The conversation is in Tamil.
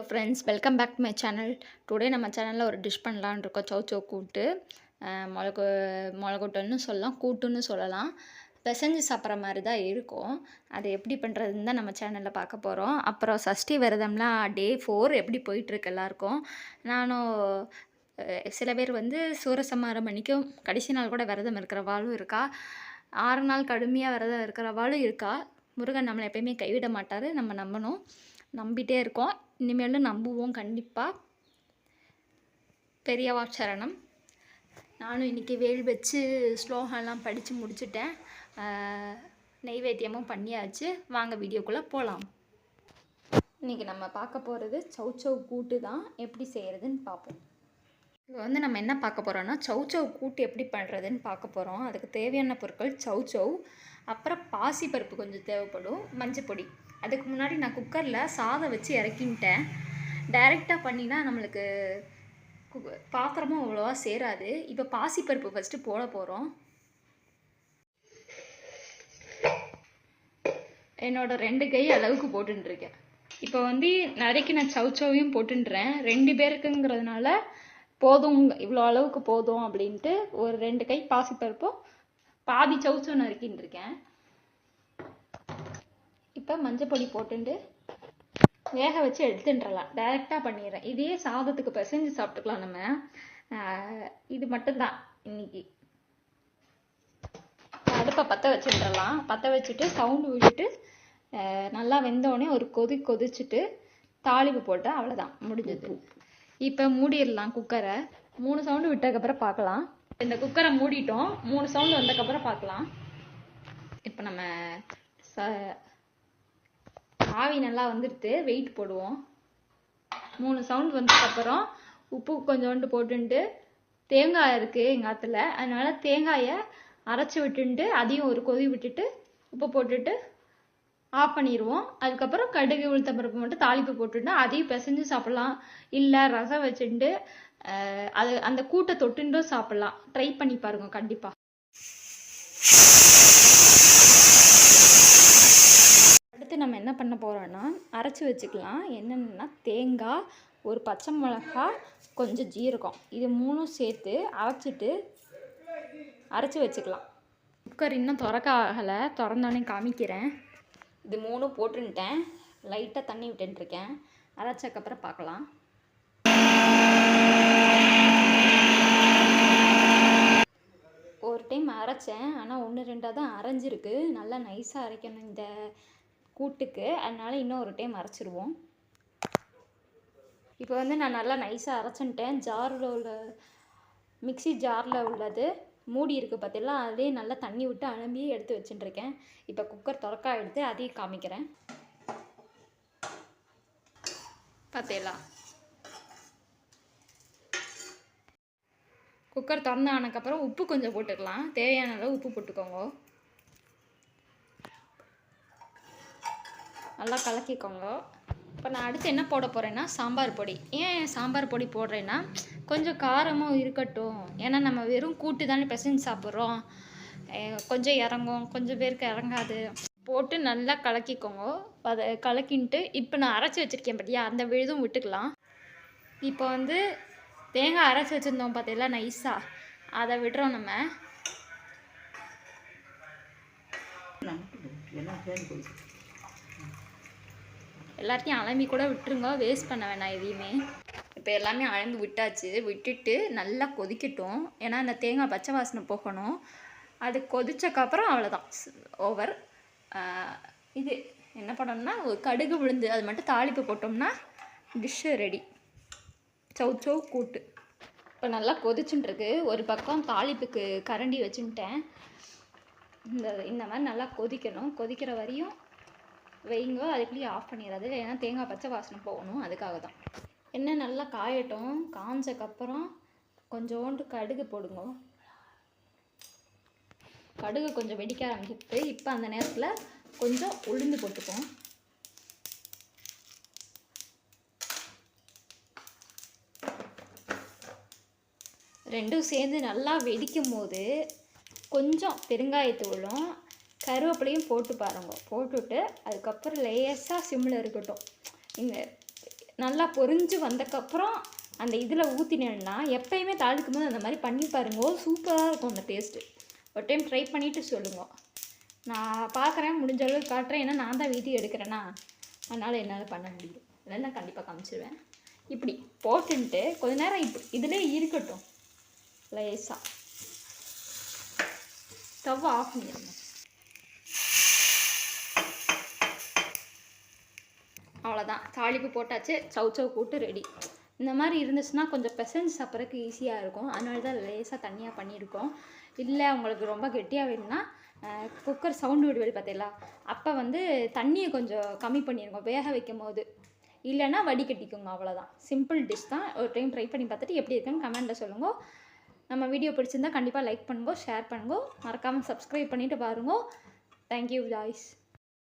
Hello friends welcome back to my channel today நம்ம சேனலில் ஒரு டிஷ் பண்ணலான்னு இருக்கோம். சௌ சௌ கூட்டு. மிளகு மிளகுட்டல்னு சொல்லலாம் கூட்டுன்னு சொல்லலாம். பிசைஞ்சு சாப்பிட்ற மாதிரி தான் இருக்கும். அது எப்படி பண்ணுறதுன்னு தான் நம்ம சேனலில் பார்க்க போகிறோம் அப்புறம் சஷ்டி விரதம்லாம் டே ஃபோர் எப்படி போயிட்டுருக்கு எல்லாருக்கும்? நானும் சில பேர் வந்து சூரசம்ஹாரம் மணிக்கும் கடைசி நாள் கூட விரதம் இருக்கிறவாளும் இருக்கா. ஆறு நாள் கடுமையாக விரதம் இருக்கிறவாளும் இருக்கா. முருகன் நம்மளை எப்பயுமே கைவிட மாட்டார். நம்ம நம்பணும். நம்பிட்டே இருக்கோம். இனிமேலும் நம்புவோம் கண்டிப்பாக பெரியவா சரணம். நானும் இன்றைக்கி வேல் வச்சு ஸ்லோகம்லாம் படித்து முடிச்சுட்டேன். நெய்வேத்தியமும் பண்ணியாச்சு. வாங்க வீடியோக்குள்ளே போகலாம் இன்றைக்கி நம்ம பார்க்க போகிறது சௌச்சௌ கூட்டு தான். எப்படி செய்கிறதுன்னு பார்ப்போம். இப்போ வந்து நம்ம என்ன பார்க்க போகிறோன்னா சௌச்சௌ கூட்டு எப்படி பண்ணுறதுன்னு பார்க்க போகிறோம் அதுக்கு தேவையான பொருட்கள் சௌச்சௌ அப்புறம் பாசிப்பருப்பு கொஞ்சம் தேவைப்படும் மஞ்சப்பொடி. அதுக்கு முன்னாடி நான் குக்கரில் சாதம் வச்சு இறக்கின்ட்டேன். டைரெக்டாக பண்ணினா நம்மளுக்கு கு- பாத்திரமும் அவ்வளோவா சேராது. இப்போ பாசிப்பருப்பு ஃபஸ்ட்டு போட போகிறோம் என்னோட ரெண்டு கை அளவுக்கு போட்டுருக்கேன் இப்போ வந்து நிறைக்கு நான் சவுச்சவையும் போட்டுன்றேன். ரெண்டு பேருக்குங்கிறதுனால போதும் இவ்வளோ அளவுக்கு போதும் அப்படின்ட்டு ஒரு ரெண்டு கை பாசிப்பருப்பும் பாதி சவுச்சோ நறுக்கின்னு இருக்கேன் இப்போ மஞ்சப்பொடி போட்டுண்டு வேக வச்சு எடுத்துன்றலாம். டைரெக்டாக பண்ணிடுறேன் இதே சாதத்துக்கு பிசைஞ்சு சாப்பிட்டுக்கலாம் நம்ம. இது மட்டும்தான் இன்னைக்கு. அடுப்பை பற்ற வச்சுட்டுறலாம் பற்ற வச்சுட்டு சவுண்டு விட்டுட்டு நல்லா வெந்தோடனே ஒரு கொதி கொதிச்சுட்டு தாளிப்பு போட்டால் அவ்வளோதான் முடிஞ்சது. இப்போ மூடிடலாம் குக்கரை. மூணு சவுண்டு விட்டதுக்கப்புறம் பார்க்கலாம். இந்த குக்கரை மூடிட்டோம். மூணு சவுண்டு வந்ததுக்கப்புறம் பார்க்கலாம். இப்போ நம்ம ச ஆவி நல்லா வந்துடுத்து வெயிட் போடுவோம். மூணு சவுண்ட் வந்ததுக்கப்புறம் உப்பு கொஞ்சோண்டு போட்டுன்ட்டு தேங்காய் இருக்குது எங்கள் ஆற்றுல அதனால தேங்காயை அரைச்சி விட்டுட்டு அதையும் ஒரு கொதி விட்டுட்டு உப்பு போட்டுட்டு ஆஃப் பண்ணிடுவோம். அதுக்கப்புறம் கடுகு உளுத்தம் பருப்பு மட்டும் தாளிப்பு போட்டுட்டு அதையும் பிசைஞ்சு சாப்பிட்லாம். இல்லை ரசம் வச்சுட்டு அது அந்த கூட்டை தொட்டுண்டும் சாப்பிடலாம். ட்ரை பண்ணி பாருங்க கண்டிப்பாக அடுத்து நம்ம என்ன பண்ண போகிறோன்னா அரைச்சி வச்சுக்கலாம். என்னென்னா தேங்காய் ஒரு பச்சை மிளகா கொஞ்சம் ஜீரகம். இது மூணும் சேர்த்து அரைச்சிட்டு அரைச்சி வச்சுக்கலாம். குக்கர் இன்னும் திறக்க ஆகலை. திறந்தோடனே காமிக்கிறேன். இது மூணும் போட்டுன்ட்டேன். லைட்டாக தண்ணி விட்டுருக்கேன் அரைச்சக்கப்புறம் பார்க்கலாம் ஒரு டைம் அரைச்சேன் ஆனால் ஒன்று ரெண்டாக தான் அரைஞ்சிருக்கு. நல்லா நைஸாக அரைக்கணும் இந்த கூட்டுக்கு. அதனால் இன்னும் ஒரு டைம் அரைச்சிருவோம். இப்போ வந்து நான் நல்லா நைஸாக அரைச்சின்ட்டேன். ஜாரில் உள்ள மிக்ஸி ஜாரில் உள்ளது மூடி இருக்குது பார்த்தீங்களா அதே நல்லா தண்ணி விட்டு அலம்பி எடுத்து வச்சுட்டுருக்கேன். இப்போ குக்கர் திறக்கா எடுத்து அதையும் காமிக்கிறேன். பார்த்தீங்களா குக்கர் திறந்து ஆனதுக்கப்புறம் உப்பு கொஞ்சம் போட்டுக்கலாம். தேவையான அளவு உப்பு போட்டுக்கோங்க. நல்லா கலக்கிக்கோங்க. இப்போ நான் அடுத்து என்ன போட போகிறேன்னா சாம்பார் பொடி. ஏன் சாம்பார் பொடி போடுறேன்னா கொஞ்சம் காரமும் இருக்கட்டும். ஏன்னா நம்ம வெறும் கூட்டு தானே பிசைஞ்சு சாப்பிட்றோம். கொஞ்சம் இறங்கும் கொஞ்சம் பேருக்கு இறங்காது. போட்டு நல்லா கலக்கிக்கோங்க. அதை கலக்கின்ட்டு இப்போ நான் அரைச்சி வச்சுருக்கேன் பார்த்தியா அந்த விழுதும் விட்டுக்கலாம். இப்போ வந்து தேங்காய் அரைச்சி வச்சுருந்தோம் பார்த்தீங்களா நைஸாக அதை விடுறோம் நம்ம. எல்லாத்தையும் அலம்பி கூட விட்டுருங்க வேஸ்ட் பண்ண வேணாம் எதையுமே. இப்போ எல்லாமே அலம்பி விட்டாச்சு. விட்டுட்டு நல்லா கொதிக்கட்டும். ஏன்னா அந்த தேங்காய் பச்சை வாசனை போகணும். அது கொதிச்சக்கப்புறம் அவ்வளோதான் ஓவர் இது என்ன பண்ணோம்னா கடுகு விழுந்து அது மட்டும் தாளிப்பு போட்டோம்னா டிஷ்ஷு ரெடி சவு சவு கூட்டு. இப்போ நல்லா கொதிச்சுட்டுருக்கு ஒரு பக்கம் தாளிப்புக்கு கரண்டி வச்சுட்டேன் இந்த இந்த மாதிரி நல்லா கொதிக்கணும். கொதிக்கிற வரையும் வைங்க. அதுக்குள்ளேயே ஆஃப் பண்ணிடாது ஏன்னா தேங்காய் பச்சை வாசனை போகணும். அதுக்காக தான் என்ன நல்லா காயட்டும். காஞ்சக்கப்புறம் கொஞ்சோண்டு கடுகு போடுங்க. கடுகு கொஞ்சம் வெடிக்க ஆரம்பிச்சிட்டு இப்போ அந்த நேரத்தில் கொஞ்சம் உளுந்து போட்டுப்போம் ரெண்டும் சேர்ந்து நல்லா வெடிக்கும் போது கொஞ்சம் பெருங்காயத்தூளும் கருவேப்பிலையும் போட்டு பாருங்க. போட்டுட்டு அதுக்கப்புறம் லேசாக சிம்மில் இருக்கட்டும். இந்த நல்லா பொரிஞ்சு வந்தக்கப்புறம் அந்த இதில் ஊற்றினேன்னா எப்பயுமே தாளிக்கும் போது அந்த மாதிரி பண்ணி பாருங்க. சூப்பராக இருக்கும் அந்த டேஸ்ட்டு ஒரு டைம் ட்ரை பண்ணிவிட்டு சொல்லுங்க. நான் பார்க்குறேன் முடிஞ்ச அளவுக்கு காட்டுறேன். ஏன்னா நான் தான் வீடியோ எடுக்கிறேன்னா அதனால் என்னால் பண்ண முடியும். இல்லைன்னா நான் கண்டிப்பாக காமிச்சிடுவேன் இப்படி போட்டுன்ட்டு கொஞ்ச நேரம் இப்படி இதிலே இருக்கட்டும். லேசாக ஸ்டவ் ஆஃப் பண்ணிடுங்க அவ்வளோதான் தாளிப்பு போட்டாச்சு. சவு சவு கூட்டு ரெடி இந்த மாதிரி இருந்துச்சுன்னா கொஞ்சம் பெசஞ்சு சாப்பிட்றதுக்கு ஈஸியாக இருக்கும். அதனால தான் லேசாக தண்ணியாக பண்ணியிருக்கோம். இல்லை உங்களுக்கு ரொம்ப கெட்டியாக வேணும்னா குக்கர் சவுண்டு விடுவேல் பார்த்தீங்களா? அப்போ வந்து தண்ணியை கொஞ்சம் கம்மி பண்ணியிருக்கோம். வேக வைக்கும் போது இல்லைன்னா வடிகட்டிக்கோங்க. அவ்வளோதான் சிம்பிள் டிஷ் தான். ஒரு டைம் ட்ரை பண்ணி பார்த்துட்டு எப்படி இருக்குன்னு கமெண்ட்டில் சொல்லுங்கள் நம்ம வீடியோ பிடிச்சிருந்தால் கண்டிப்பாக லைக் பண்ணுங்க ஷேர் பண்ணுங்க. மறக்காமல் சப்ஸ்கிரைப் பண்ணிவிட்டு பாருங்க. Thank you Joyce